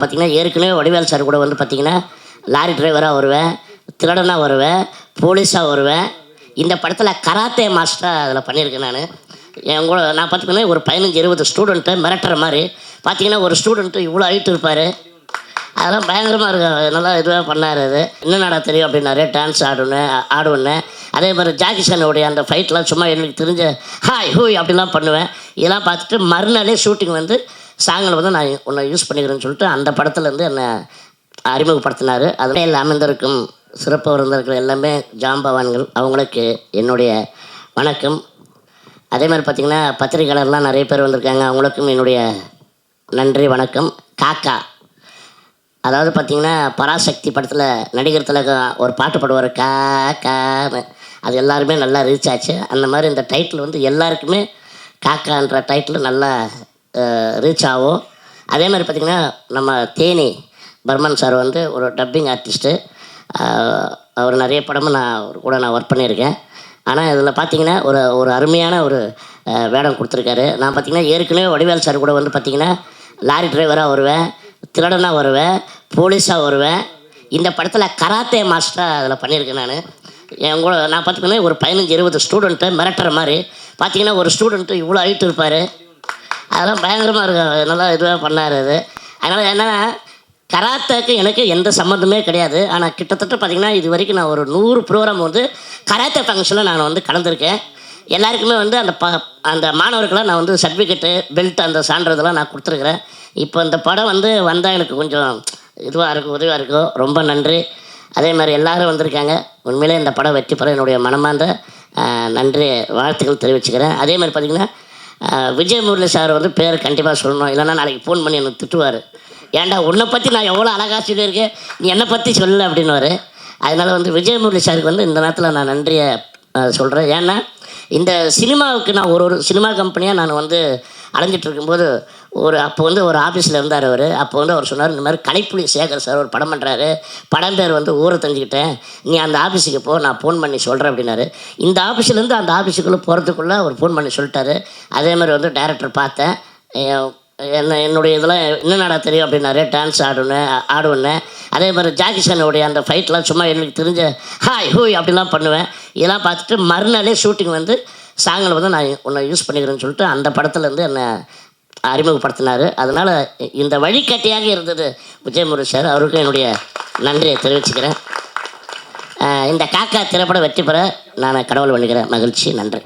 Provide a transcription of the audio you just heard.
பார்த்திங்கன்னா ஏற்கனவே வடிவேல் சார் கூட வந்து பார்த்திங்கன்னா லாரி டிரைவராக வருவேன் திருடனாக வருவேன் போலீஸாக வருவேன். இந்த படத்தில் கராத்தே மாஸ்டராக அதில் பண்ணியிருக்கேன் நான். என் கூட நான் பார்த்துக்கினா ஒரு பதினஞ்சு இருபது ஸ்டூடெண்ட்டை மிரட்டுற மாதிரி. பார்த்தீங்கன்னா ஒரு ஸ்டூடெண்ட்டு இவ்வளோ ஹைட் இருப்பார். அதெல்லாம் பயங்கரமாக இருக்கும். நல்லா இதுவாக பண்ணார் அது. என்ன தெரியும் அப்படின்னாரு டான்ஸ் ஆடுவேன் ஆடுவேன் அதே மாதிரி ஜாக்கி சானுடைய அந்த ஃபைட்லாம் சும்மா எனக்கு தெரிஞ்ச ஹாய் ஹூய் அப்படிலாம் பண்ணுவேன். இதெல்லாம் பார்த்துட்டு மறுநாளே ஷூட்டிங் வந்து சாங்கில் வந்து நான் உன்னை யூஸ் பண்ணிக்கிறேன்னு சொல்லிட்டு அந்த படத்துலேருந்து என்னை அறிமுகப்படுத்தினார். அதில் அமைந்திருக்கும் சிறப்பு விருந்திருக்கிற எல்லாமே ஜாம்பவான்கள். அவங்களுக்கு என்னுடைய வணக்கம். அதே மாதிரி பார்த்திங்கன்னா பத்திரிகையாளர்லாம் நிறைய பேர் வந்திருக்காங்க. அவங்களுக்கும் என்னுடைய நன்றி வணக்கம். காக்கா. அதாவது பார்த்தீங்கன்னா பராசக்தி படத்தில் நடிகர் திலகம் ஒரு பாட்டு பாடுவார் கா கான்னு அது எல்லாருமே நல்லா ரீச் ஆச்சு. அந்த மாதிரி இந்த டைட்டில் வந்து எல்லாருக்குமே காக்கான்ற டைட்டில் நல்லா ரீச் ஆகும். அதே மாதிரி பார்த்திங்கன்னா நம்ம தேனி பர்மன் சார் வந்து ஒரு டப்பிங் ஆர்டிஸ்ட்டு அவர் நிறைய படமும் நான் அவர் கூட நான் ஒர்க் பண்ணியிருக்கேன். ஆனால் இதில் பார்த்தீங்கன்னா ஒரு ஒரு அருமையான ஒரு வேடம் கொடுத்துருக்காரு. நான் பார்த்தீங்கன்னா ஏற்கனவே வடிவேல் சார் கூட வந்து பார்த்திங்கன்னா லாரி டிரைவராக வருவேன் திருடனாக வருவேன் போலீஸாக வருவேன். இந்த படத்தில் கராத்தே மாஸ்டராக அதில் பண்ணியிருக்கேன் நான். என் கூட நான் பார்த்துக்கினா ஒரு பதினஞ்சு இருபது ஸ்டூடெண்ட்டை மிரட்டுற மாதிரி. பார்த்தீங்கன்னா ஒரு ஸ்டூடெண்ட்டு இவ்வளோ ஹைட் இருப்பார் அதெல்லாம் பயங்கரமாக இருக்கும். நல்லா இதுவாக பண்ணார் அது. அதனால் என்னென்னா கராத்தேக்கு எனக்கு எந்த சம்மந்தமே கிடையாது. ஆனால் கிட்டத்தட்ட பார்த்திங்கன்னா இது வரைக்கும் நான் ஒரு நூறு ப்ரோக்ராம் வந்து கராத்தே ஃபங்க்ஷனில் நான் வந்து கலந்துருக்கேன். எல்லாருக்குமே வந்து அந்த ப அந்த மாணவர்களாம் நான் வந்து சர்டிஃபிகேட்டு பெல்ட் அந்த சான்றதெல்லாம் நான் கொடுத்துருக்குறேன். இப்போ இந்த படம் வந்து வந்தால் எனக்கு கொஞ்சம் இதுவாக இருக்கும் உதவியாக இருக்கும். ரொம்ப நன்றி. அதே மாதிரி எல்லாரும் வந்திருக்காங்க. உண்மையிலே இந்த படம் வெற்றி பெற என்னுடைய மனமார்ந்த நன்றி வாழ்த்துக்கள் தெரிவிச்சுக்கிறேன். அதே மாதிரி பார்த்திங்கன்னா விஜய் முரளி சார் வந்து பேர் கண்டிப்பாக சொல்லணும். இல்லைன்னா நாளைக்கு ஃபோன் பண்ணி எனக்கு திட்டுவார். ஏன்டா உன்னை பற்றி நான் எவ்வளோ அழகாக சொல்லியிருக்கேன்? நீ என்னை பற்றி சொல்லலை அப்படின்னுவார். அதனால் வந்து விஜய் முரளி சாருக்கு வந்து இந்த நேரத்தில் நான் நன்றியை சொல்கிறேன் ஏன்னா இந்த சினிமாவுக்கு நான் ஒரு ஒரு சினிமா கம்பெனியாக நான் வந்து அலைஞ்சிட்டு இருக்கும்போது ஒரு அப்போ வந்து ஒரு ஆஃபீஸில் இருந்தார் அவர். அப்போ வந்து அவர் சொன்னார் இந்த மாதிரி கலைப்புலி சேகர் சார் ஒரு படம் பண்ணுறாரு படம் பேர் வந்து ஊரை தெரிஞ்சுக்கிட்டேன். நீ அந்த ஆஃபீஸுக்கு போ நான் ஃபோன் பண்ணி சொல்கிறேன் அப்படின்னாரு. இந்த ஆஃபீஸ்லேருந்து அந்த ஆஃபீஸுக்குள்ளே போகிறதுக்குள்ளே அவர் ஃபோன் பண்ணி சொல்லிட்டாரு. அதே மாதிரி வந்து டேரக்டர் பார்த்தேன். என்ன என்னுடைய இதெல்லாம் என்னென்னடா தெரியும் அப்படின்னாரு. டான்ஸ் ஆடுவேன் ஆடுவேன். அதே மாதிரி ஜாக்கிசானுடைய அந்த ஃபைட்லாம் சும்மா எனக்கு தெரிஞ்ச ஹாய் ஹூய் அப்படிலாம் பண்ணுவேன். இதெல்லாம் பார்த்துட்டு மறுநாளே ஷூட்டிங் வந்து சாங்கில் வந்து நான் உன்னை யூஸ் பண்ணிக்கிறேன்னு சொல்லிட்டு அந்த படத்துலேருந்து என்னை அறிமுகப்படுத்தினார். அதனால் இந்த வழிகாட்டியாக இருந்தது விஜயமுரு சார். அவருக்கும் என்னுடைய நன்றியை தெரிவிச்சுக்கிறேன். இந்த காக்கா திரைப்படம் வெற்றி பெற நான் கடவுள் பண்ணிக்கிறேன். மகிழ்ச்சி. நன்றி.